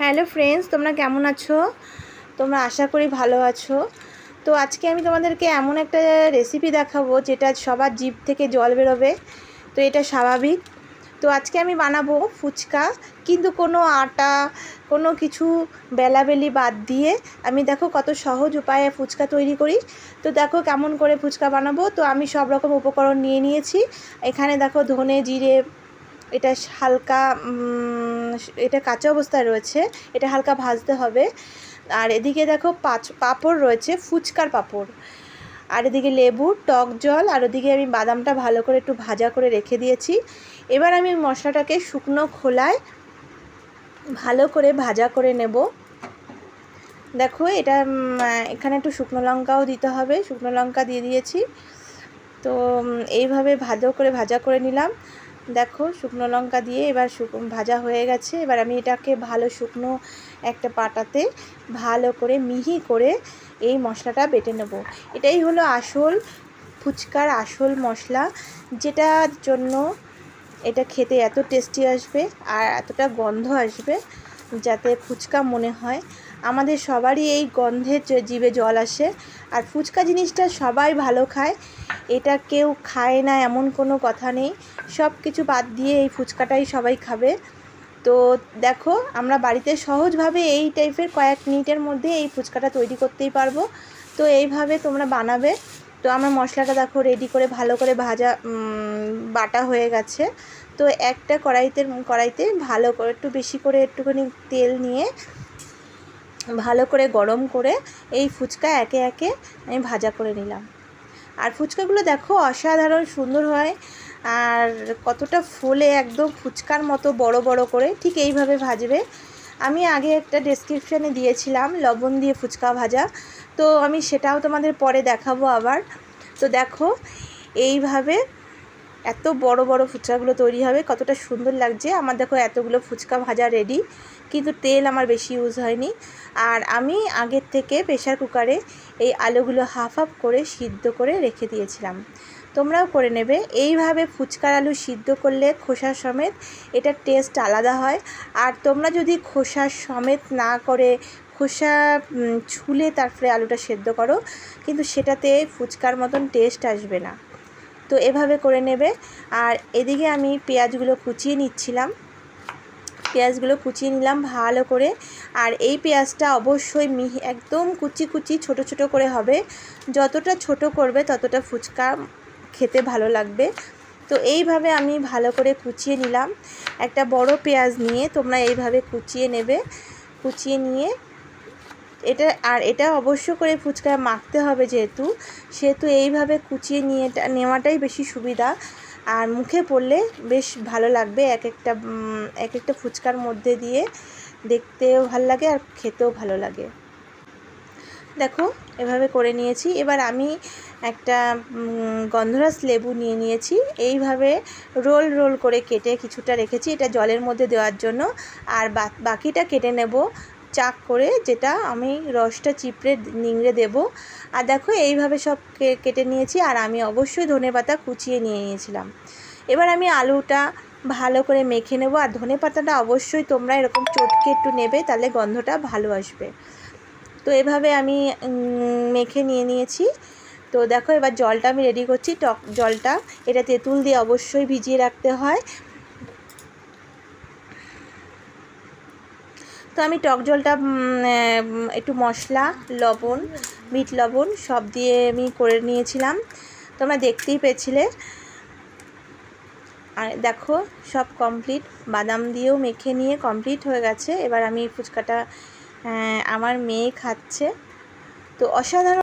Hello friends, তোমরা কেমন আছো? তোমরা আশা করি ভালো আছো। তো আজকে আমি তোমাদেরকে এমন একটা রেসিপি দেখাবো যেটা সবার জিভ থেকে জল বেরোবে। তো এটা স্বাভাবিক। তো আজকে আমি বানাবো ফুচকা, কিন্তু কোনো আটা, কোনো কিছু বেলাবেলি বাদ দিয়ে আমি দেখো কত সহজ উপায়ে ফুচকা তৈরি করি। তো দেখো কেমন করে ফুচকা বানাবো। তো আমি সব রকম উপকরণ নিয়ে নিয়েছি। এখানে দেখো ধনে, জিরে এটা হালকা এটা কাঁচা অবস্থায় রয়েছে, এটা হালকা ভাজতে হবে। আর এদিকে দেখো পাঁচ, পাঁপড় রয়েছে, ফুচকার পাঁপড়। আর এদিকে লেবু, টক জল, আর ওদিকে আমি বাদামটা ভালো করে একটু ভাজা করে রেখে দিয়েছি। এবার আমি মশলাটাকে শুকনো খোলায় ভালো করে ভাজা করে নেব। দেখো এটা এখানে একটু শুকনো লঙ্কাও দিতে হবে, শুকনো লঙ্কা দিয়ে দিয়েছি। তো এইভাবে ভালো করে ভাজা করে নিলাম। দেখো, শুকনো লঙ্কা দিয়ে এবার ভাজা হয়ে গেছে। এবার আমি এটাকে ভালো শুকনো একটা পাটাতে ভালো করে মিহি করে এই মশলাটা বেটে নেব। এটাই হলো আসল, ফুচকার আসল মশলা। যেটার জন্য এটা খেতে এত টেস্টি আসবে আর এতটা গন্ধ আসবে। যাতে ফুচকা মনে হয়। আমাদের সবারই এই গন্ধের জিভে জল আসে। আর ফুচকা জিনিসটা সবাই ভালো খায়। এটা কেউ খায় না, এমন কোনো কথা নেই। সব কিছু বাদ দিয়ে এই ফুচকাটাই সবাই খাবে। তো দেখো, আমরা বাড়িতে সহজভাবে এই টাইপের কয়েক মিনিটের মধ্যে এই ফুচকাটা তৈরি করতেই পারব। তো এইভাবে তোমরা বানাবে। তো আমার মশলাটা দেখো রেডি করে ভালো করে ভাজা বাটা হয়ে গেছে। তো একটা কড়াইতে কড়াইতে ভালো করে, একটু বেশি করে একটুখানি তেল নিয়ে ভালো করে গরম করে এই ফুচকা একে একে আমি ভাজা করে নিলাম। আর ফুচকাগুলো দেখো অসাধারণ সুন্দর হয় আর কতটা ফুলে একদম ফুচকার মতো বড় বড় করে ঠিক এইভাবে ভাজবে। আমি আগে একটা ডেসক্রিপশানে দিয়েছিলাম লবণ দিয়ে ফুচকা ভাজা। তো আমি সেটাও তোমাদের পরে দেখাবো আবার। তো দেখো এইভাবে এত বড় বড় ফুচকাগুলো তৈরি হবে, কতটা সুন্দর লাগছে। আমার দেখো এতগুলো ফুচকা ভাজা রেডি কিন্তু তেল আমার বেশি ইউজ হয়নি। আর আমি আগের থেকে প্রেশার কুকারে এই আলুগুলো হাফ হাফ করে সিদ্ধ করে রেখে দিয়েছিলাম। তোমরাও করে নেবে। এইভাবে ফুচকার আলু সিদ্ধ করলে খোসা সমেত এটার টেস্ট আলাদা হয়। আর তোমরা যদি খোসা সমেত না করে খোসা ছুলে তারপরে আলুটা সেদ্ধ করো, কিন্তু সেটাতে ফুচকার মতন টেস্ট আসবে না। তো এভাবে করে নেবে। আর এদিকে আমি পেঁয়াজগুলো কুচিয়ে নিচ্ছিলাম। পেঁয়াজগুলো কুচিয়ে নিলাম ভালো করে। আর এই পেঁয়াজটা অবশ্যই মিহি, একদম কুচি কুচি ছোট ছোট করে হবে। যতটা ছোট করবে ততটা ফুচকা খেতে ভালো লাগবে। তো এইভাবে আমি ভালো করে কুচিয়ে নিলাম। একটা বড় পেঁয়াজ নিয়ে তোমরা এইভাবে কুচিয়ে নেবে। কুচিয়ে নিয়ে এটা, আর এটা অবশ্য করে ফুচকায় মাখতে হবে যেহেতু, সেহেতু এইভাবে কুচিয়ে নিয়ে নেওয়াটাই বেশি সুবিধা। আর মুখে পড়লে বেশ ভালো লাগবে এক একটা এক একটা ফুচকার মধ্যে দিয়ে। দেখতেও ভালো লাগে আর খেতেও ভালো লাগে। দেখো, এভাবে করে নিয়েছি। এবার আমি একটা গন্ধরাস লেবু নিয়ে নিয়েছি। এইভাবে রোল রোল করে কেটে কিছুটা রেখেছি এটা জলের মধ্যে দেওয়ার জন্য। আর বাকিটা কেটে নেব। চাক করে যেটা আমি রসটা চিপড়ে নিংড়ে দেব। আর দেখো এইভাবে সব কেটে নিয়েছি আর আমি অবশ্যই ধনে পাতা কুচিয়ে নিয়ে নিয়েছিলাম। এবার আমি আলুটা ভালো করে মেখে নেব আর ধনে পাতাটা অবশ্যই তোমরা এরকম চটকে একটু নেবে তাহলে গন্ধটা ভালো আসবে। তো এভাবে আমি মেখে নিয়ে নিয়েছি। তো দেখো এবার জলটা আমি রেডি করছি। টক, জলটা, এটা তেঁতুল দিয়ে অবশ্যই ভিজিয়ে রাখতে হয়। তো আমি টক জলটা একটু মশলা, লবণ, মিট লবণ সব দিয়ে আমি করে নিয়েছিলাম। তোমরা দেখতেই পেয়েছিলে। আর দেখো, সব কমপ্লিট বাদাম দিয়েও মেখে নিয়ে কমপ্লিট হয়ে গেছে। এবার আমি ফুচকাটা আমার মেয়ে খাচ্ছে। তো অসাধারণ